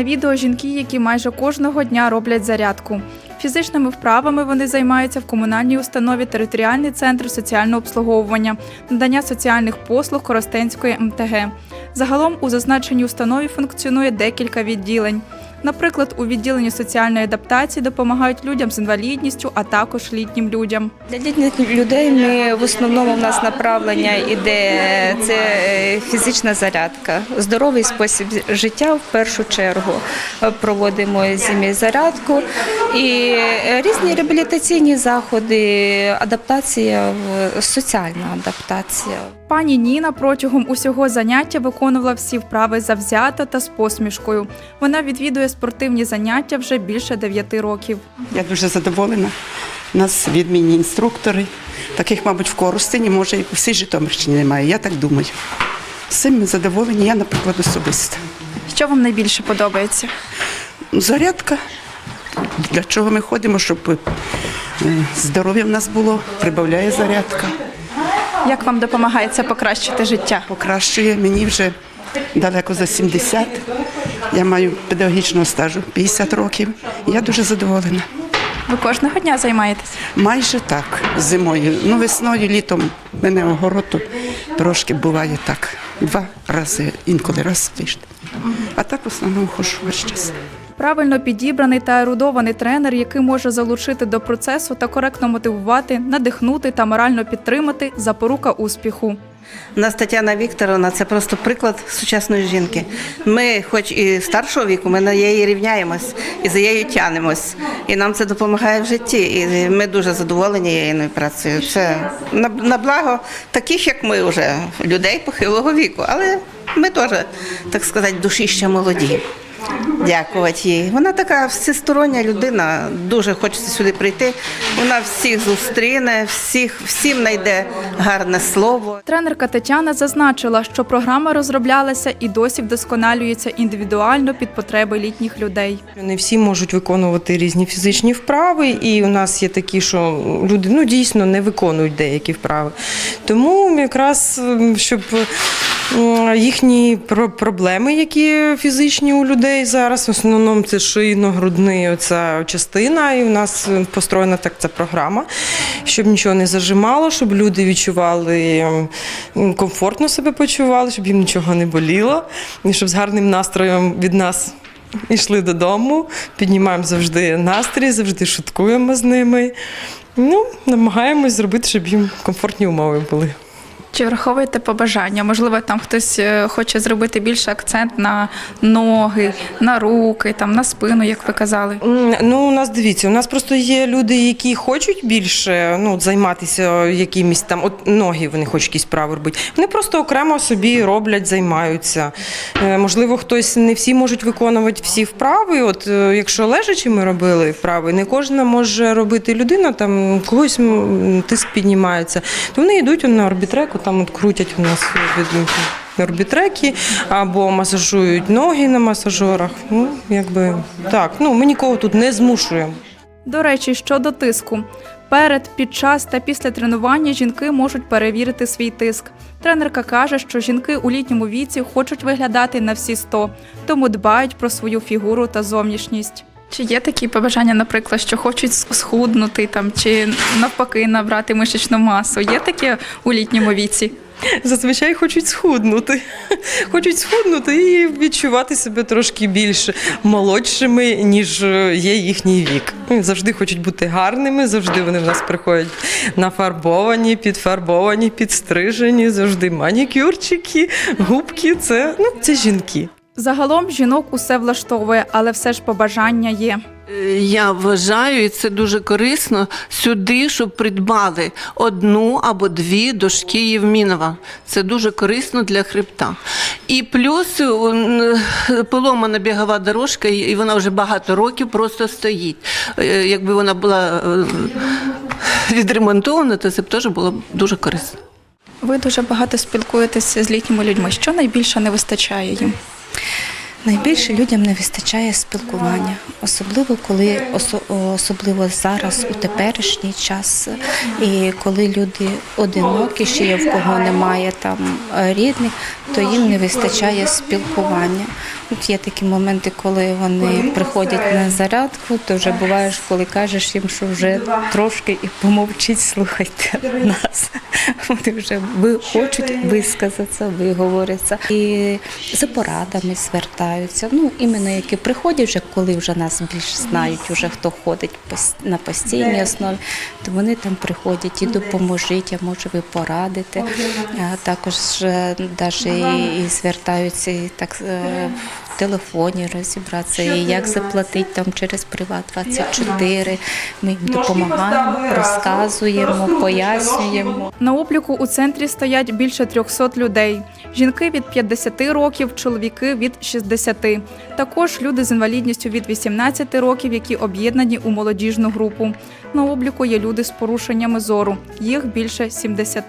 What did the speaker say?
На відео жінки, які майже кожного дня роблять зарядку. Фізичними вправами вони займаються в комунальній установі територіальний центр соціального обслуговування, надання соціальних послуг Коростенської МТГ. Загалом у зазначеній установі функціонує декілька відділень. Наприклад, у відділенні соціальної адаптації допомагають людям з інвалідністю, а також літнім людям. Для літніх людей ми в основному в нас направлення іде це е, фізична зарядка, здоровий спосіб життя в першу чергу. Проводимо зимі зарядку і різні реабілітаційні заходи, адаптація, соціальна адаптація. Пані Ніна протягом усього заняття виконувала всі вправи завзято та з посмішкою. Вона відвідує спортивні заняття вже більше 9 років. Я дуже задоволена. У нас відмінні інструктори. Таких, мабуть, в Коростені, може, і всій Житомирщині немає. Я так думаю. Всім ми задоволені, я, наприклад, особисто. Що вам найбільше подобається? Зарядка. Для чого ми ходимо, щоб е, здоров'я в нас було, прибавляє зарядка, Як вам допомагає це покращити життя? покращує. Мені вже далеко за 70. Я маю педагогічного стажу 50 років. Я дуже задоволена. Ви кожного дня займаєтесь? Майже так, зимою. Ну, весною, літом мене огород трошки буває так. Два рази, інколи раз в тиждень. А так в основному ходжу весь час. Правильно підібраний та ерудований тренер, який може залучити до процесу та коректно мотивувати, надихнути та морально підтримати запорука успіху. У нас Тетяна Вікторовна це просто приклад сучасної жінки. Ми, хоч і старшого віку, ми на її рівняємось і за нею тянемось. І нам це допомагає в житті. І ми дуже задоволені її працею. Це на благо таких, як ми, вже людей похилого віку. Але ми теж, так сказати, душі ще молоді. Дякувати їй. Вона така всестороння людина. Дуже хочеться сюди прийти. Вона всіх зустріне, всіх, всім знайде гарне слово. Тренерка Тетяна зазначила, що програма розроблялася і досі вдосконалюється індивідуально під потреби літніх людей. Не всі можуть виконувати різні фізичні вправи, і у нас є такі, що люди ну дійсно не виконують деякі вправи. Тому якраз щоб м, їхні проблеми, які фізичні у людей зараз, в основному це шийно-грудний частина, і у нас построєна так ця програма, щоб нічого не зажимало, щоб люди відчували комфортно себе почували, щоб їм нічого не боліло, і щоб з гарним настроєм від нас Йшли додому, піднімаємо завжди настрій, завжди шуткуємо з ними. Ну, намагаємось зробити, щоб їм комфортні умови були. Чи враховуєте побажання? Можливо, там хтось е, хоче зробити більше акцент на ноги, на руки, там на спину, як ви казали. Ну, у нас дивіться, у нас просто є люди, які хочуть більше ну, займатися якимись там, от ноги вони хочуть якісь справи робити. Вони просто окремо собі роблять, займаються. Е, Можливо, хтось не всі можуть виконувати всі вправи. От е, якщо лежачи ми робили вправи, не кожна може робити людина, там когось тиск піднімається. То вони йдуть на орбітреку, там от крутять у нас від орбітреки або масажують ноги на масажорах. Ну, якби так. Ну, ми нікого тут не змушуємо. До речі, щодо тиску. Перед, під час та після тренування жінки можуть перевірити свій тиск. Тренерка каже, що жінки у літньому віці хочуть виглядати на всі 100, тому дбають про свою фігуру та зовнішність. Чи є такі побажання, наприклад, що хочуть схуднути там, чи навпаки набрати мишечну масу? Є таке у літньому віці? Зазвичай хочуть схуднути. Хочуть схуднути і відчувати себе трошки більш молодшими, ніж е, є їхній вік. Ну, Завжди хочуть бути гарними, завжди вони в нас приходять нафарбовані, підфарбовані, підстрижені, завжди манікюрчики, губки. Це, ну, це жінки. Загалом жінок усе влаштовує, але все ж побажання є. Е, Я вважаю, і це дуже корисно сюди, щоб придбали одну або дві дошки Євмінова. Це дуже корисно для хребта. І плюс е, поломана бігова дорожка, і вона вже багато років просто стоїть. Е, Якби вона була е, відремонтована, то це б теж було б дуже корисно. Ви дуже багато спілкуєтеся з літніми людьми. Що найбільше не вистачає їм? Найбільше людям не вистачає спілкування, особливо коли особливо зараз у теперішній час, і коли люди одинокі, ще є в кого немає там е, рідних, то їм не вистачає спілкування. От Є такі моменти, коли вони приходять на зарядку, то вже буває, що коли кажеш їм, що вже трошки і помовчіть, слухайте нас. Вони вже хочуть висказатися, виговоритися. І за порадами звертаються. Ну, іменно які приходять вже, коли вже нас більш знають, вже хто ходить на постійній основі, то вони там приходять і допоможіть, а може ви порадите. А також навіть і, і звертаються і так е, телефоні розібратися, і як заплатити там через Приват 24. Ми їм допомагаємо, розказуємо, пояснюємо. На обліку у центрі стоять більше 300 людей. Жінки від 50 років, чоловіки від 60. Також люди з інвалідністю від 18 років, які об'єднані у молодіжну групу. На обліку є люди з порушеннями зору. Їх більше 70.